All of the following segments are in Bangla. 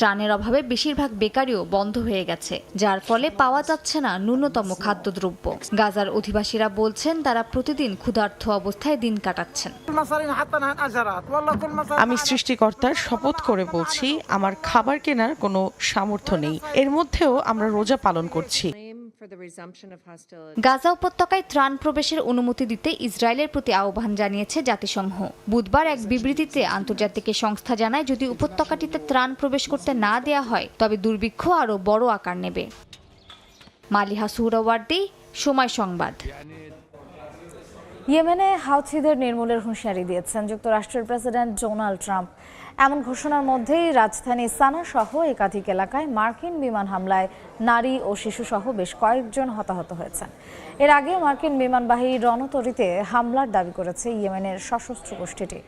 ত্রাণের অভাবে বেশিরভাগ বেকারিও বন্ধ হয়ে গেছে, যার ফলে পাওয়া যাচ্ছে না ন্যূনতম খাদ্যদ্রব্য। গাজার অধিবাসীরা বলছেন, তারা প্রতিদিন ক্ষুধার্থ অবস্থায় দিন কাটাচ্ছেন। আমি সৃষ্টিকর্তার শপথ করে বলছি, আমার খাবার কেনার কোনো সামর্থ্য নেই। এর মধ্যেও আমরা রোজা পালন করছি। গাজা উপত্যকায় ত্রাণ প্রবেশের অনুমতি দিতে ইসরায়েলের প্রতি আহ্বান জানিয়েছে জাতিসংঘ বুধবার এক বিবৃতিতে আন্তর্জাতিক সংস্থা জানায়, যদি উপত্যকাটিতে ত্রাণ প্রবেশ করতে না দেয়া হয়, তবে দুর্ভিক্ষ আরও বড় আকার নেবে। মালিহা সুহরাওয়ার্দি, সময় সংবাদ। ইয়েমেনে হাউথিদের নির্মূলের হুঁশিয়ারি দিয়েছেন যুক্তরাষ্ট্রের প্রেসিডেন্ট ডোনাল্ড ট্রাম্প। এমন ঘোষণার মধ্যেই রাজধানী সানা সহ একাধিক এলাকায় মার্কিন বিমান হামলায় নারী ও শিশুসহ বেশ কয়েকজন হতাহত হয়েছেন। এর আগে মার্কিন বিমানবাহী রণতরীতে হামলার দাবি করেছে ইয়েমেনের সশস্ত্র গোষ্ঠীটি।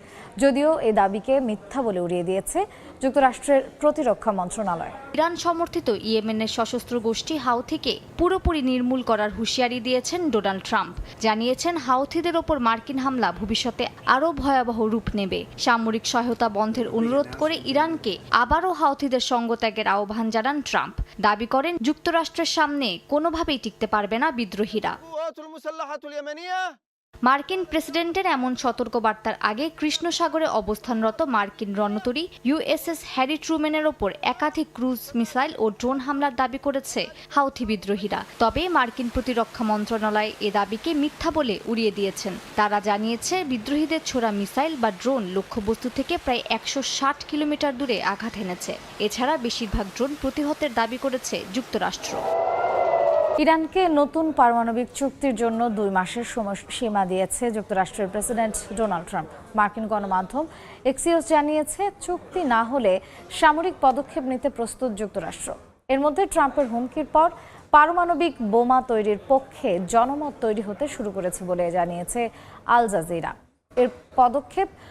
যদিও এই দাবিকে মিথ্যা বলে উড়িয়ে দিয়েছে যুক্তরাষ্ট্রের প্রতিরক্ষা মন্ত্রণালয়। ইরান সমর্থিত ইয়েমেনের সশস্ত্র গোষ্ঠী হাউথিকে পুরোপুরি নির্মূল করার হুঁশিয়ারি দিয়েছেন ডোনাল্ড ট্রাম্প। জানিয়েছেন শরণার্থীদের ওপর মার্কিন হামলা ভবিষ্যতে আরও ভয়াবহ রূপ নেবে। সামরিক সহায়তা বন্ধের অনুরোধ করে ইরানকে আবারও হাউথিদের সঙ্গ ত্যাগের আহ্বান জানান ট্রাম্প। দাবি করেন, যুক্তরাষ্ট্রের সামনে কোনোভাবেই টিকতে পারবে না বিদ্রোহীরা। মার্কিন প্রেসিডেন্টের এমন সতর্কবার্তার আগে কৃষ্ণ সাগরে অবস্থানরত মার্কিন রণতরী ইউএসএস হ্যারি ট্রুম্যানের ওপর একাধিক ক্রুজ মিসাইল ও ড্রোন হামলার দাবি করেছে হাউথি বিদ্রোহীরা। তবে মার্কিন প্রতিরক্ষা মন্ত্রণালয় এ দাবিকে মিথ্যা বলে উড়িয়ে দিয়েছেন। তারা জানিয়েছে, বিদ্রোহীদের ছোড়া মিসাইল বা ড্রোন লক্ষ্যবস্তু থেকে প্রায় একশো ষাট কিলোমিটার দূরে আঘাত এনেছে। এছাড়া বেশিরভাগ ড্রোন প্রতিহতের দাবি করেছে যুক্তরাষ্ট্র। ইরানকে নতুন পারমাণবিক চুক্তির জন্য দুই মাসের সময়সীমা দিয়েছে যুক্তরাষ্ট্রের প্রেসিডেন্ট ডোনাল্ড ট্রাম্প। মার্কিন গণমাধ্যম এক্সিওস জানিয়েছে, চুক্তি না হলে সামরিক পদক্ষেপ নিতে প্রস্তুত যুক্তরাষ্ট্র। এর মধ্যে ট্রাম্পের হুমকির পর পারমাণবিক বোমা তৈরির পক্ষে জনমত তৈরি হতে শুরু করেছে বলে জানিয়েছে আল জাজিরা। এর পদক্ষেপ